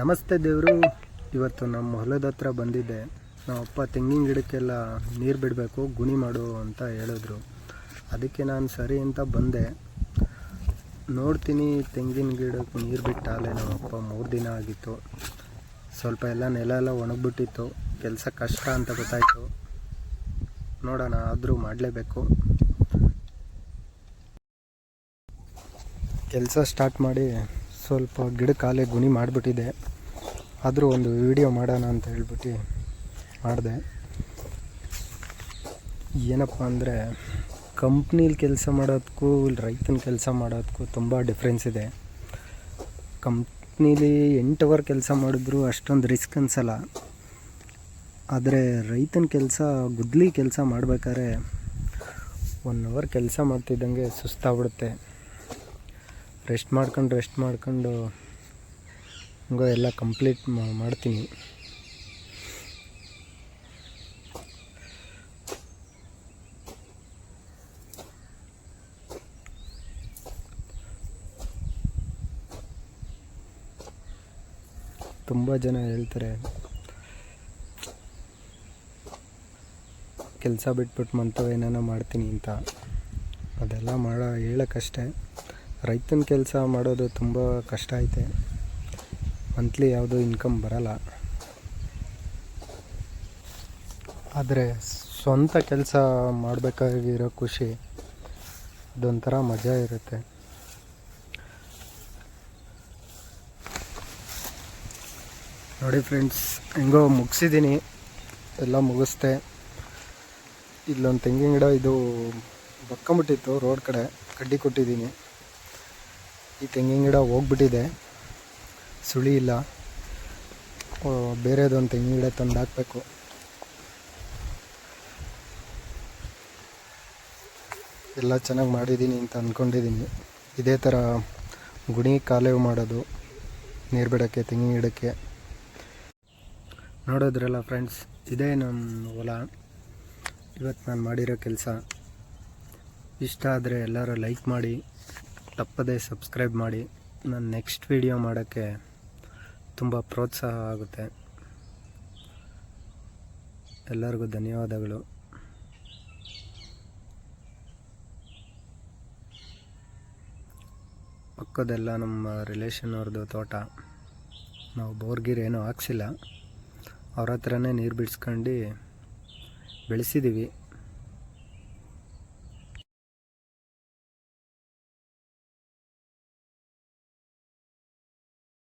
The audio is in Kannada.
ನಮಸ್ತೆ ದೇವರು. ಇವತ್ತು ನಮ್ಮ ಹೊಲದ ಹತ್ರ ಬಂದಿದ್ದೆ. ನಮ್ಮಪ್ಪ ತೆಂಗಿನ ಗಿಡಕ್ಕೆಲ್ಲ ನೀರು ಬಿಡಬೇಕು, ಗುಣಿ ಮಾಡು ಅಂತ ಹೇಳಿದ್ರು. ಅದಕ್ಕೆ ನಾನು ಸರಿ ಅಂತ ಬಂದೆ. ನೋಡ್ತೀನಿ ತೆಂಗಿನ ಗಿಡಕ್ಕೆ ನೀರು ಬಿಟ್ಟಾಲೆ ನಮ್ಮಪ್ಪ ಮೂರು ದಿನ ಆಗಿತ್ತು. ಸ್ವಲ್ಪ ಎಲ್ಲ ನೆಲ ಎಲ್ಲ ಒಣಗಿಬಿಟ್ಟಿತ್ತು. ಕೆಲಸ ಕಷ್ಟ ಅಂತ ಗೊತ್ತಾಯಿತು. ನೋಡೋಣ, ಆದರೂ ಮಾಡಲೇಬೇಕು. ಕೆಲಸ ಸ್ಟಾರ್ಟ್ ಮಾಡಿ ಸ್ವಲ್ಪ ಗಿಡಕ್ಕೆ ಕಾಲೇ ಗುಣಿ ಮಾಡಿಬಿಟ್ಟಿದೆ. ಆದರೂ ಒಂದು ವಿಡಿಯೋ ಮಾಡೋಣ ಅಂತ ಹೇಳ್ಬಿಟ್ಟು ಮಾಡಿದೆ. ಏನಪ್ಪ ಅಂದರೆ, ಕಂಪ್ನೀಲಿ ಕೆಲಸ ಮಾಡೋದಕ್ಕೂ ಇಲ್ಲಿ ರೈತನ ಕೆಲಸ ಮಾಡೋದಕ್ಕೂ ತುಂಬ ಡಿಫ್ರೆನ್ಸ್ ಇದೆ. ಕಂಪ್ನೀಲಿ ಎಂಟು ಅವರ್ ಕೆಲಸ ಮಾಡಿದ್ರು ಅಷ್ಟೊಂದು ರಿಸ್ಕ್ ಅನ್ಸಲ್ಲ. ಆದರೆ ರೈತನ ಕೆಲಸ, ಗುದ್ಲಿ ಕೆಲಸ ಮಾಡಬೇಕಾದ್ರೆ ಒನ್ ಅವರ್ ಕೆಲಸ ಮಾಡ್ತಿದ್ದಂಗೆ ಸುಸ್ತಾಗ್ಬಿಡುತ್ತೆ. ರೆಸ್ಟ್ ಮಾಡ್ಕೊಂಡು ರೆಸ್ಟ್ ಮಾಡ್ಕೊಂಡು ಹಂಗೋ ಎಲ್ಲ ಕಂಪ್ಲೀಟ್ ಮಾಡ್ತೀನಿ. ತುಂಬ ಜನ ಹೇಳ್ತಾರೆ, ಕೆಲಸ ಬಿಟ್ಬಿಟ್ಟು ಮಂತವ ಏನಾನ ಮಾಡ್ತೀನಿ ಅಂತ. ಅದೆಲ್ಲ ಮಾಡೋ ಹೇಳೋಕ್ಕಷ್ಟೇ. ರೈತನ ಕೆಲಸ ಮಾಡೋದು ತುಂಬ ಕಷ್ಟ ಐತೆ. ಮಂತ್ಲಿ ಯಾವುದೂ ಇನ್ಕಮ್ ಬರಲ್ಲ. ಆದರೆ ಸ್ವಂತ ಕೆಲಸ ಮಾಡಬೇಕಾಗಿರೋ ಖುಷಿ ಅದೊಂಥರ ಮಜಾ ಇರುತ್ತೆ. ನೋಡಿ ಫ್ರೆಂಡ್ಸ್, ಹೆಂಗೋ ಮುಗಿಸಿದ್ದೀನಿ ಎಲ್ಲ ಮುಗಿಸ್ದೆ. ಇಲ್ಲೊಂದು ತೆಂಗಿನ ಗಿಡ, ಇದು ಬಕ್ಕಂಬಿಟ್ಟಿತ್ತು ರೋಡ್ ಕಡೆ, ಕಡ್ಡಿ ಕೊಟ್ಟಿದ್ದೀನಿ ಈ ತೆಂಗಿನ ಗಿಡ ಹೋಗ್ಬಿಟ್ಟಿದೆ. ಸುಳಿ ಇಲ್ಲ. ಬೇರೆದೊಂದು ತೆಂಗಿನ ಗಿಡ ತಂದು ಹಾಕಬೇಕು. ಎಲ್ಲ ಚೆನ್ನಾಗಿ ಮಾಡಿದ್ದೀನಿ ಅಂತ ಅಂದ್ಕೊಂಡಿದ್ದೀನಿ ಇದೇ ಥರ ಗುಣಿ ಕಾಲೇವು ಮಾಡೋದು, ನೀರು ಬಿಡೋಕ್ಕೆ, ತೆಂಗಿನ ಗಿಡಕ್ಕೆ. ನೋಡಿದ್ರಲ್ಲ ಫ್ರೆಂಡ್ಸ್, ಇದೇ ನಮ್ಮ ಹೊಲ. ಇವತ್ತು ನಾನು ಮಾಡಿರೋ ಕೆಲಸ. ಇಷ್ಟ ಆದರೆ ಎಲ್ಲರೂ ಲೈಕ್ ಮಾಡಿ. ತಪ್ಪದೇ ಸಬ್ಸ್ಕ್ರೈಬ್ ಮಾಡಿ. ನಾನು ನೆಕ್ಸ್ಟ್ ವಿಡಿಯೋ ಮಾಡೋಕ್ಕೆ ತುಂಬ ಪ್ರೋತ್ಸಾಹ ಆಗುತ್ತೆ. ಎಲ್ಲರಿಗೂ ಧನ್ಯವಾದಗಳು. ಪಕ್ಕದೆಲ್ಲ ನಮ್ಮ ರಿಲೇಷನ್ ಅವ್ರದ್ದು ತೋಟ, ನಾವು ಬೋರ್ಗಿರ್ ಏನೂ ಹಾಕ್ಸಿಲ್ಲ. ಅವ್ರ ಹತ್ರನೇ ನೀರು ಬಿಡಿಸ್ಕೊಂಡು ಬೆಳೆಸಿದ್ದೀವಿ